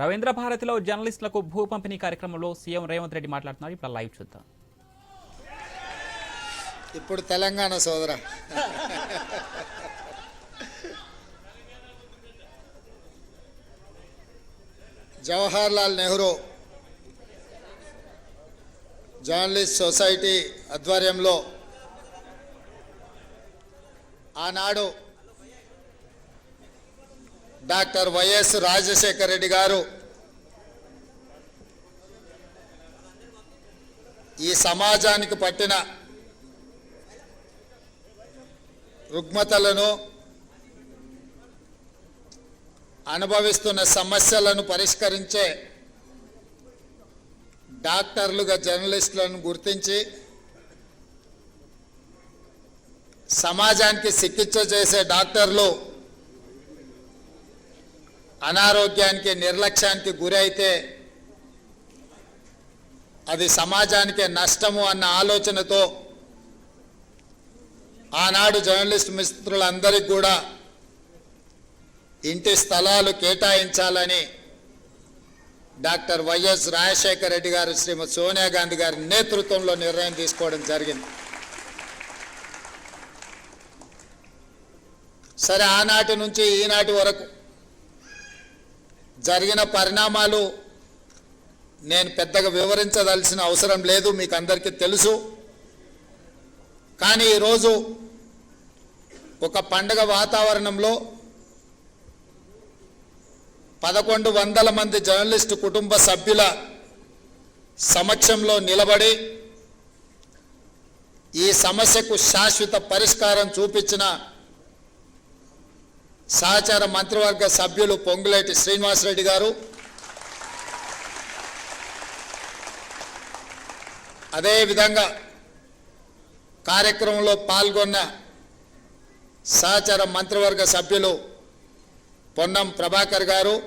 రవీంద్ర భారతిలో జర్నలిస్టులకు భూ పంపిణీ కార్యక్రమంలో సీఎం రేవంత్ రెడ్డి మాట్లాడుతున్నారు. ఇప్పుడు లైవ్ చూద్దాం. ఇప్పుడు తెలంగాణ సోదర. జవహర్ లాల్ నెహ్రూ జర్నలిస్ట్ సొసైటీ ఆధ్వర్యంలో ఆనాడు డాక్టర్ వైఎస్ రాజశేఖర రెడ్డి గారు ఈ సమాజానికి పట్టిన రుగ్మతలను అనుభవిస్తున్న సమస్యలను పరిష్కరించే డాక్టర్లుగా జర్నలిస్టులను గుర్తించి సమాజానికి చికిత్స చేసే డాక్టర్లు అనారోగ్యానికి నిర్లక్ష్యానికి గురైతే అది సమాజానికి నష్టము అన్న ఆలోచనతో ఆనాడు జర్నలిస్ట్ మిత్రులందరికీ కూడా ఇంటి స్థలాలు కేటాయించాలని డాక్టర్ వైఎస్ రాజశేఖర రెడ్డి గారు శ్రీమతి సోనియా గాంధీ గారి నేతృత్వంలో నిర్ణయం తీసుకోవడం జరిగింది. సరే ఆనాటి నుంచి ఈనాటి వరకు జరిగిన పరిణామాలు నేను పెద్దగా వివరించదలసిన అవసరం లేదు మీకు అందరికీ తెలుసు. కానీ ఈరోజు ఒక పండగ వాతావరణంలో పదకొండు వందల మంది జర్నలిస్టు కుటుంబ సభ్యుల సమక్షంలో నిలబడి ఈ సమస్యకు శాశ్వత పరిష్కారం చూపించిన సహచార మంత్రివర్గ సభ్యులు పొంగులేటి శ్రీనివాసరెడ్డి గారు. అదేవిధంగా కార్యక్రమంలో పాల్గొన్న సహచర మంత్రివర్గ సభ్యులు పొన్నం ప్రభాకర్ గారు.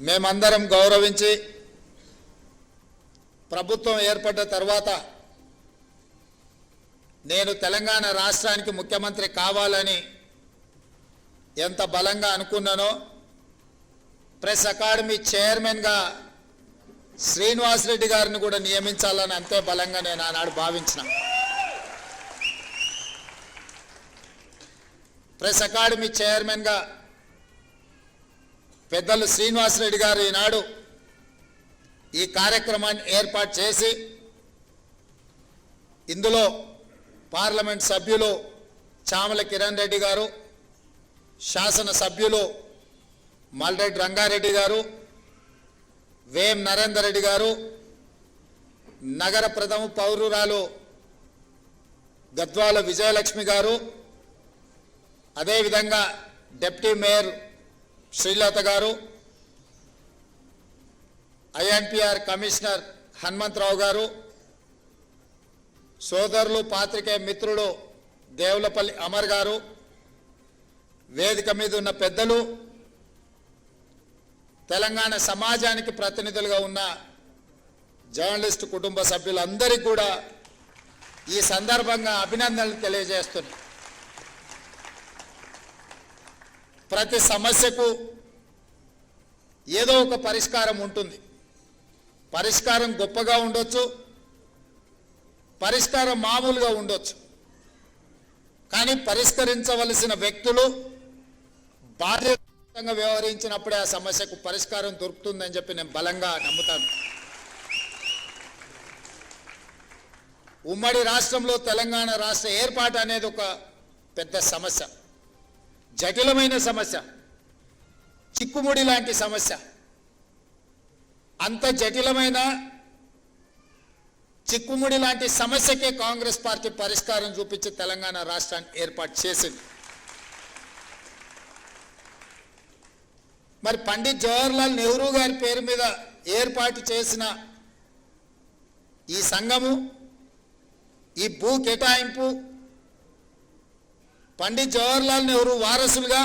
మేమందరం గౌరవించి ప్రభుత్వం ఏర్పడ్డ తర్వాత నేను తెలంగాణ రాష్ట్రానికి ముఖ్యమంత్రి కావాలని ఎంత బలంగా అనుకున్నానో ప్రెస్ అకాడమీ చైర్మన్గా శ్రీనివాసరెడ్డి గారిని కూడా నియమించాలని అంతే బలంగా నేను ఆనాడు భావించిన. ప్రెస్ అకాడమీ చైర్మన్గా పెద్దలు శ్రీనివాసరెడ్డి గారు ఈనాడు ఈ కార్యక్రమాన్ని ఏర్పాటు చేసి ఇందులో పార్లమెంట్ సభ్యులు చామల కిరణ్ రెడ్డి గారు శాసన సభ్యులు మల్రెడ్డి రంగారెడ్డి గారు వేం నరేందర్ రెడ్డి గారు నగర ప్రథమ పౌరురాలు గద్వాల విజయలక్ష్మి గారు అదేవిధంగా డిప్యూటీ మేయర్ శ్రీలత గారు ఐఎన్పిఆర్ కమిషనర్ హనుమంతరావు గారు సోదరులు పాత్రికేయ మిత్రుడు దేవులపల్లి అమర్ గారు వేదిక మీద ఉన్న పెద్దలు తెలంగాణ సమాజానికి ప్రతినిధులుగా ఉన్న జర్నలిస్టు కుటుంబ సభ్యులందరికీ కూడా ఈ సందర్భంగా అభినందనలు తెలియజేస్తున్నా ప్రతి సమస్యకు ఏదో ఒక పరిష్కారం ఉంటుంది. పరిష్కారం గొప్పగా ఉండొచ్చు. పరిష్కారం మామూలుగా ఉండొచ్చు. కానీ పరిష్కరించవలసిన వ్యక్తులు బాధ్యతంగా వ్యవహరించినప్పుడే ఆ సమస్యకు పరిష్కారం దొరుకుతుందని చెప్పి నేను బలంగా నమ్ముతాను. ఉమ్మడి రాష్ట్రంలో తెలంగాణ రాష్ట్ర ఏర్పాటు అనేది ఒక పెద్ద సమస్య. జటిలమైన సమస్య. చిక్కుముడి లాంటి సమస్య. అంత జటిలమైన చిక్కుముడి లాంటి సమస్యకే కాంగ్రెస్ పార్టీ పరిష్కారం చూపించి తెలంగాణ రాష్ట్రాన్ని ఏర్పాటు చేసింది. మరి పండిత్ జవహర్లాల్ నెహ్రూ గారి పేరు మీద ఏర్పాటు చేసిన ఈ సంఘము ఈ భూ కేటాయింపు పండిత్ జవహర్లాల్ నెహ్రూ వారసులుగా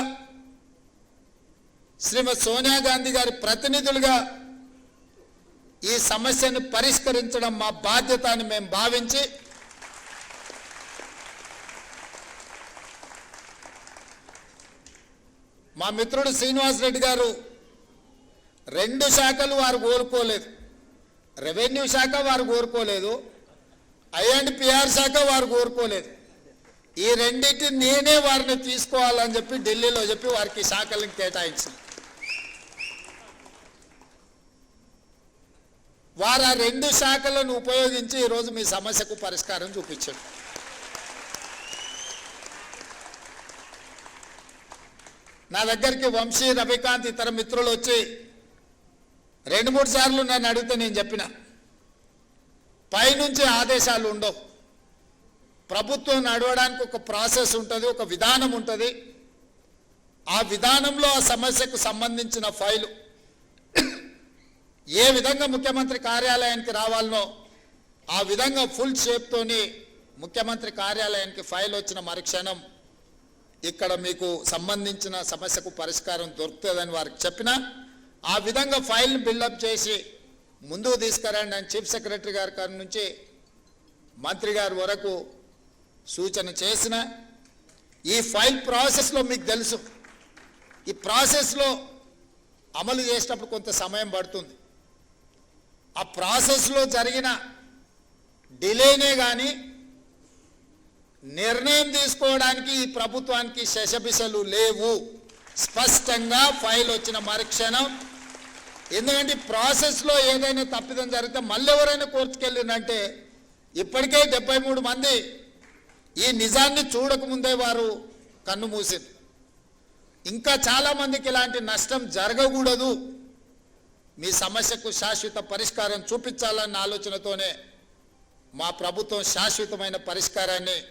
శ్రీమతి సోనియా గాంధీ గారి ప్రతినిధులుగా ఈ సమస్యను పరిష్కరించడం మా బాధ్యత అని మేము భావించి మా మిత్రుడు శ్రీనివాస్ రెడ్డి గారు రెండు శాఖలు వారు కోరుకోలేదు రెవెన్యూ శాఖ వారు కోరుకోలేదు. ఐఎండ్ పిఆర్ శాఖ వారు కోరుకోలేదు. ఈ రెండింటిని నేనే వారిని తీసుకోవాలని చెప్పి ఢిల్లీలో చెప్పి వారికి శాఖలను కేటాయించింది. వారు ఆ రెండు శాఖలను ఉపయోగించి ఈరోజు మీ సమస్యకు పరిష్కారం చూపించాడు నా దగ్గరికి వంశీ రవికాంత్ ఇతర మిత్రులు వచ్చి రెండు మూడు సార్లు నన్ను అడిగితే నేను చెప్పిన. పైనుంచి ఆదేశాలు ఉండవు. ప్రభుత్వం నడవడానికి ఒక ప్రాసెస్ ఉంటుంది ఒక విధానం ఉంటుంది. ఆ విధానంలో ఆ సమస్యకు సంబంధించిన ఫైలు ఏ విధంగా ముఖ్యమంత్రి కార్యాలయానికి రావాలనో ఆ విధంగా ఫుల్ షేప్తోని ముఖ్యమంత్రి కార్యాలయానికి ఫైల్ వచ్చిన మరుక్షణం ఇక్కడ మీకు సంబంధించిన సమస్యకు పరిష్కారం దొరుకుతుందని వారికి చెప్పిన ఆ విధంగా ఫైల్ని బిల్డప్ చేసి ముందుకు తీసుకురండి అని చీఫ్ సెక్రటరీ గారి కాడి నుంచి మంత్రి గారి వరకు సూచన చేసిన ఈ ఫైల్ ప్రాసెస్లో మీకు తెలుసు. ఈ ప్రాసెస్లో అమలు చేసేటప్పుడు కొంత సమయం పడుతుంది. ఆ ప్రాసెస్లో జరిగిన డిలేనే కానీ నిర్ణయం తీసుకోవడానికి ఈ ప్రభుత్వానికి శశబిసలు లేవు. స్పష్టంగా ఫైల్ వచ్చిన మరుక్షణం. ఎందుకంటే ప్రాసెస్లో ఏదైనా తప్పిదం జరిగితే మళ్ళీ ఎవరైనా కోర్టుకెళ్ళిందంటే ఇప్పటికే డెబ్బై మూడు మంది ఈ నిజాన్ని చూడకముందే వారు కన్ను మూసింది ఇంకా చాలామందికి ఇలాంటి నష్టం జరగకూడదు. మీ సమస్యకు శాశ్వత పరిష్కారం చూపించాలన్న ఆలోచనతోనే మా ప్రభుత్వం శాశ్వతమైన పరిష్కారాన్ని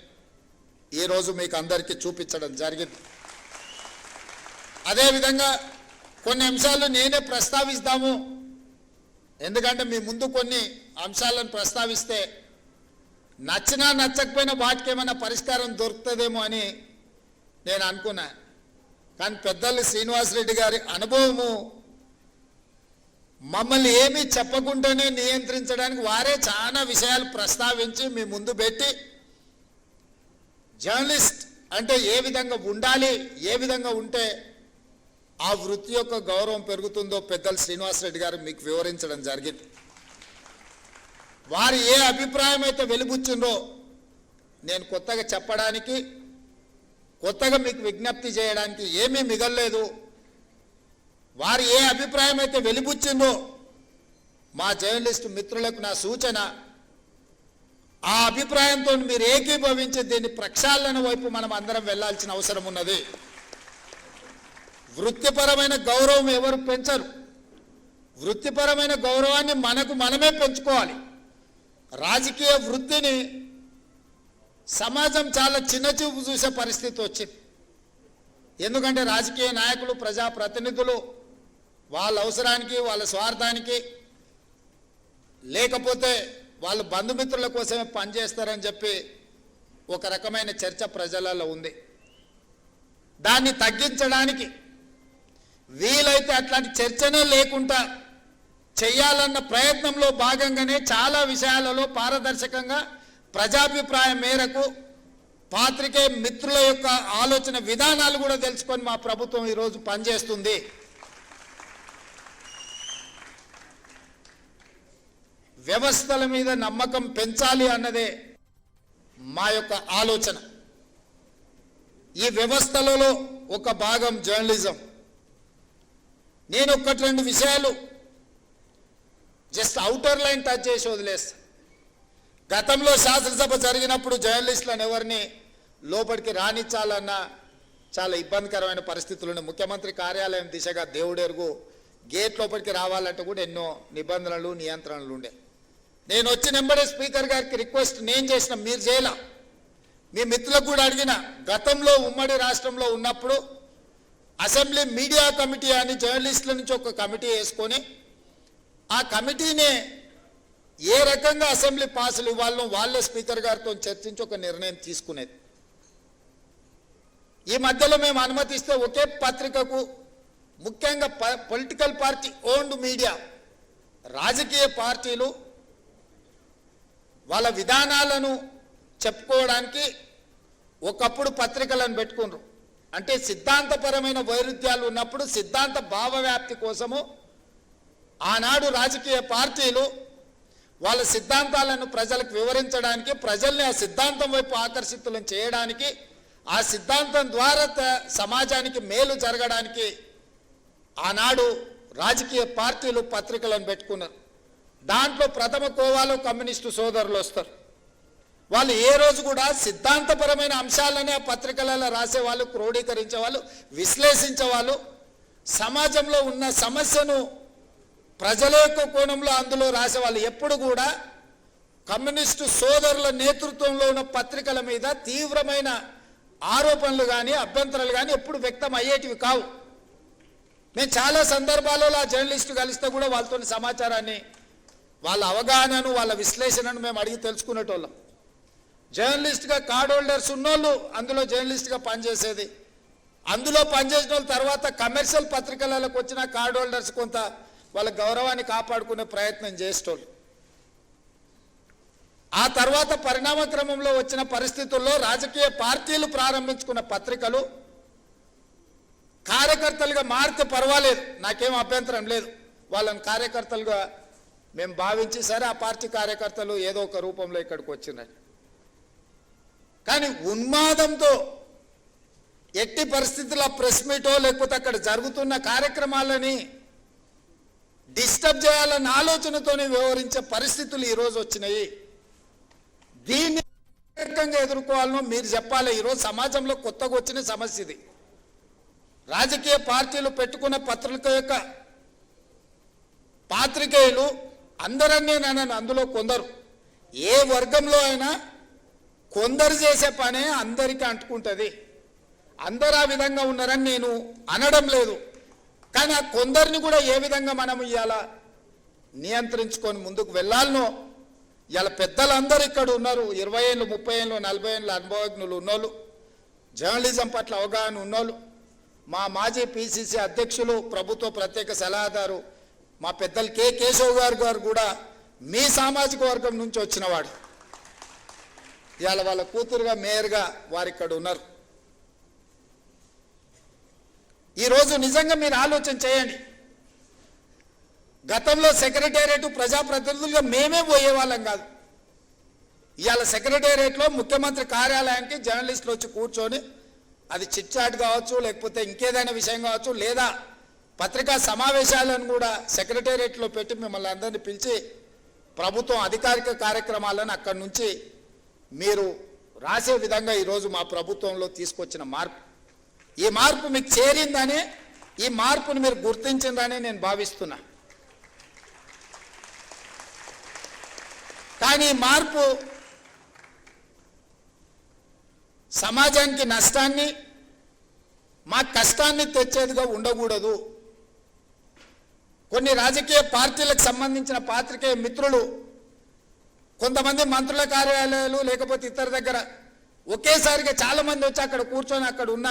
ఈరోజు మీకు అందరికీ చూపించడం జరిగింది. అదేవిధంగా కొన్ని అంశాలు నేనే ప్రస్తావిస్తాము. ఎందుకంటే మీ ముందు కొన్ని అంశాలను ప్రస్తావిస్తే నచ్చినా నచ్చకపోయినా వాటికి ఏమైనా పరిష్కారం దొరుకుతుందేమో అని నేను అనుకున్నా. కానీ పెద్దలు శ్రీనివాసరెడ్డి గారి అనుభవము మమ్మల్ని ఏమీ చెప్పకుండానే నియంత్రించడానికి వారే చాలా విషయాలు ప్రస్తావించి మీ ముందు పెట్టి జర్నలిస్ట్ అంటే ఏ విధంగా ఉండాలి ఏ విధంగా ఉంటే ఆ వృత్తి యొక్క గౌరవం పెరుగుతుందో పెద్దలు శ్రీనివాసరెడ్డి గారు మీకు వివరించడం జరిగింది. వారు ఏ అభిప్రాయం అయితే వెలుబుచ్చిందో నేను కొత్తగా చెప్పడానికి కొత్తగా మీకు విజ్ఞప్తి చేయడానికి ఏమీ మిగల్లేదు. వారు ఏ అభిప్రాయం అయితే వెలిబుచ్చిందో మా జర్నలిస్టు మిత్రులకు నా సూచన ఆ అభిప్రాయంతో మీరు ఏకీభవించి దీన్ని ప్రక్షాళన వైపు మనం అందరం వెళ్ళాల్సిన అవసరం ఉన్నది. వృత్తిపరమైన గౌరవం ఎవరు పెంచరు? వృత్తిపరమైన గౌరవాన్ని మనకు మనమే పెంచుకోవాలి. రాజకీయ వృత్తిని సమాజం చాలా చిన్న చూపు చూసే పరిస్థితి వచ్చింది. ఎందుకంటే రాజకీయ నాయకులు ప్రజాప్రతినిధులు వాళ్ళ అవసరానికి వాళ్ళ స్వార్థానికి లేకపోతే వాళ్ళు బంధుమిత్రుల కోసమే పనిచేస్తారని చెప్పి ఒక రకమైన చర్చ ప్రజలలో ఉంది. దాన్ని తగ్గించడానికి వీలైతే అట్లాంటి చర్చనే లేకుండా చేయాలన్న ప్రయత్నంలో భాగంగానే చాలా విషయాలలో పారదర్శకంగా ప్రజాభిప్రాయం మేరకు పాత్రికే మిత్రుల యొక్క ఆలోచన విధానాలు కూడా తెలుసుకొని మా ప్రభుత్వం ఈరోజు పనిచేస్తుంది. వ్యవస్థల మీద నమ్మకం పెంచాలి అన్నదే మా యొక్క ఆలోచన. ఈ వ్యవస్థలలో ఒక భాగం జర్నలిజం. నేను ఒక్కటి రెండు విషయాలు జస్ట్ అవుటర్ లైన్ టచ్ చేసి వదిలేస్తా. గతంలో శాసనసభ జరిగినప్పుడు జర్నలిస్టులను ఎవరిని లోపలికి రాణించాలన్న చాలా ఇబ్బందికరమైన పరిస్థితులు ఉన్నాయి. ముఖ్యమంత్రి కార్యాలయం దిశగా దేవుడెరుగు గేట్ లోపలికి రావాలంటే కూడా ఎన్నో నిబంధనలు నియంత్రణలు ఉండే. నేను వచ్చిన వెంబడే స్పీకర్ గారికి రిక్వెస్ట్ నేను చేసిన మీరు చేయాల. మీ మిత్రులకు కూడా అడిగిన గతంలో ఉమ్మడి రాష్ట్రంలో ఉన్నప్పుడు అసెంబ్లీ మీడియా కమిటీ అని జర్నలిస్టుల నుంచి ఒక కమిటీ వేసుకొని ఆ కమిటీనే ఏ రకంగా అసెంబ్లీ పాసులు ఇవ్వాలనో వాళ్ళే స్పీకర్ గారితో చర్చించి ఒక నిర్ణయం తీసుకునేది. ఈ మధ్యలో మేము అనుమతిస్తే ఒకే పత్రికకు ముఖ్యంగా పొలిటికల్ పార్టీ ఓన్డ్ మీడియా రాజకీయ పార్టీలు వాళ్ళ విధానాలను చెప్పుకోవడానికి ఒకప్పుడు పత్రికలను పెట్టుకున్నారు అంటే సిద్ధాంతపరమైన వైరుధ్యాలు ఉన్నప్పుడు సిద్ధాంత భావవ్యాప్తి కోసము ఆనాడు రాజకీయ పార్టీలు వాళ్ళ సిద్ధాంతాలను ప్రజలకు వివరించడానికి ప్రజల్ని ఆ సిద్ధాంతం వైపు ఆకర్షితులను చేయడానికి ఆ సిద్ధాంతం ద్వారా సమాజానికి మేలు జరగడానికి ఆనాడు రాజకీయ పార్టీలు పత్రికలను పెట్టుకున్నారు. దాంట్లో ప్రథమ కోవాలో కమ్యూనిస్టు సోదరులు వస్తారు. వాళ్ళు ఏ రోజు కూడా సిద్ధాంతపరమైన అంశాలనే ఆ పత్రికలలో రాసేవాళ్ళు క్రోడీకరించే వాళ్ళు సమాజంలో ఉన్న సమస్యను ప్రజల యొక్క కోణంలో అందులో రాసేవాళ్ళు. ఎప్పుడు కూడా కమ్యూనిస్టు సోదరుల నేతృత్వంలో ఉన్న పత్రికల మీద తీవ్రమైన ఆరోపణలు కానీ అభ్యంతరాలు కానీ ఎప్పుడు వ్యక్తం అయ్యేటివి కావు. మేము చాలా సందర్భాలలో ఆ జర్నలిస్టు కలిస్తే కూడా వాళ్ళతో సమాచారాన్ని వాళ్ళ అవగాహనను వాళ్ళ విశ్లేషణను మేము అడిగి తెలుసుకునేటోళ్ళం. జర్నలిస్ట్గా కార్డ్ హోల్డర్స్ ఉన్నోళ్ళు అందులో జర్నలిస్ట్గా పనిచేసేది. అందులో పనిచేసిన వాళ్ళ తర్వాత కమర్షియల్ పత్రికలకు వచ్చిన కార్డ్ హోల్డర్స్ కొంత వాళ్ళ గౌరవాన్ని కాపాడుకునే ప్రయత్నం చేసేటోళ్ళు. ఆ తర్వాత పరిణామ క్రమంలో వచ్చిన పరిస్థితుల్లో రాజకీయ పార్టీలు ప్రారంభించుకున్న పత్రికలు కార్యకర్తలుగా మారితే పర్వాలేదు. నాకేం అభ్యంతరం లేదు. వాళ్ళని కార్యకర్తలుగా మేము భావించి సరే ఆ పార్టీ కార్యకర్తలు ఏదో ఒక రూపంలో ఇక్కడికి వచ్చినారు. కానీ ఉన్మాదంతో ఎట్టి పరిస్థితుల్లో ప్రెస్ మీటో లేకపోతే అక్కడ జరుగుతున్న కార్యక్రమాలని డిస్టర్బ్ చేయాలన్న ఆలోచనతోనే వ్యవహరించే పరిస్థితులు ఈరోజు వచ్చినాయి. దీన్ని రకంగా ఎదుర్కోవాలనో మీరు చెప్పాలి. ఈరోజు సమాజంలో కొత్తగా వచ్చిన సమస్య ఇది. రాజకీయ పార్టీలు పెట్టుకున్న పత్రిక యొక్క పాత్రికేయులు అందరన్నీ నన్ను అందులో కొందరు. ఏ వర్గంలో అయినా కొందరు చేసే పనే అందరికీ అంటుకుంటుంది. అందరు ఆ విధంగా ఉన్నారని నేను అనడం లేదు. కానీ ఆ కొందరిని కూడా ఏ విధంగా మనం ఇవాళ నియంత్రించుకొని ముందుకు వెళ్ళాలనో ఇవాళ పెద్దలందరూ ఇక్కడ ఉన్నారు. ఇరవై ఏళ్ళు ముప్పై ఏళ్ళు నలభై ఏళ్ళు అనుభవజ్ఞులు ఉన్నోళ్ళు. జర్నలిజం పట్ల అవగాహన ఉన్నోళ్ళు. మా మాజీ పిసిసి అధ్యక్షులు ప్రభుత్వ ప్రత్యేక సలహాదారు మా పెద్దలు కె కేశవ్ గారు గారు కూడా మీ సామాజిక వర్గం నుంచి వచ్చినవాడు. ఇవాళ వాళ్ళ కూతురుగా మేయర్గా వారు ఇక్కడ ఉన్నారు. ఈరోజు నిజంగా మీరు ఆలోచన చేయండి. గతంలో సెక్రటేరియట్ ప్రజాప్రతినిధులుగా మేమే పోయేవాళ్ళం కాదు. ఇవాళ సెక్రటేరియట్లో ముఖ్యమంత్రి కార్యాలయానికి జర్నలిస్టులు వచ్చి కూర్చొని అది చిట్చాట్ కావచ్చు లేకపోతే ఇంకేదైనా విషయం కావచ్చు లేదా పత్రికా సమావేశాలను కూడా సెక్రటేరియట్లో పెట్టి మిమ్మల్ని అందరినీ పిలిచి ప్రభుత్వం అధికారిక కార్యక్రమాలను అక్కడి నుంచి మీరు రాసే విధంగా ఈరోజు మా ప్రభుత్వంలో తీసుకొచ్చిన మార్పు. ఈ మార్పు మీకు చేరిందని ఈ మార్పును మీరు గుర్తించిందని నేను భావిస్తున్నా. కానీ ఈ మార్పు సమాజానికి నష్టాన్ని మా కష్టాన్ని తెచ్చేదిగా ఉండకూడదు. కొన్ని రాజకీయ పార్టీలకు సంబంధించిన పాత్రికేయ మిత్రులు కొంతమంది మంత్రుల కార్యాలయాలు లేకపోతే ఇతర దగ్గర ఒకేసారిగా చాలామంది వచ్చి అక్కడ కూర్చొని అక్కడ ఉన్న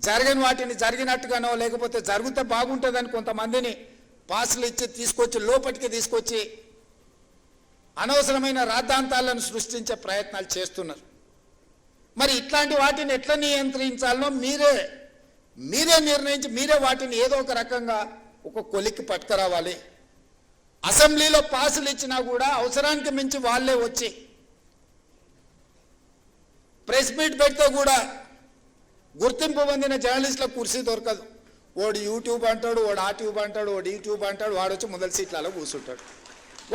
జరిగిన వాటిని జరిగినట్టుగానో లేకపోతే జరిగితే బాగుంటుందని కొంతమందిని పాసులు ఇచ్చి తీసుకొచ్చి లోపలికి తీసుకొచ్చి అనవసరమైన రాద్ధాంతాలను సృష్టించే ప్రయత్నాలు చేస్తున్నారు. మరి ఇట్లాంటి వాటిని ఎట్లా నియంత్రించాలనో మీరే మీరే నిర్ణయించి మీరే వాటిని ఏదో ఒక రకంగా ఒక కొలిక్కి పట్టుకురావాలి. అసెంబ్లీలో పాసులు ఇచ్చినా కూడా అవసరానికి మించి వాళ్ళే వచ్చి ప్రెస్ మీట్ పెడితే కూడా గుర్తింపు పొందిన జర్నలిస్టులకు కుర్చీ దొరకదు. ఓడు యూట్యూబ్ అంటాడు వాడు ఆ ట్యూబ్ అంటాడు వాడు యూట్యూబ్ అంటాడు వాడు వచ్చి మొదటి సీట్లలో కూర్చుంటాడు.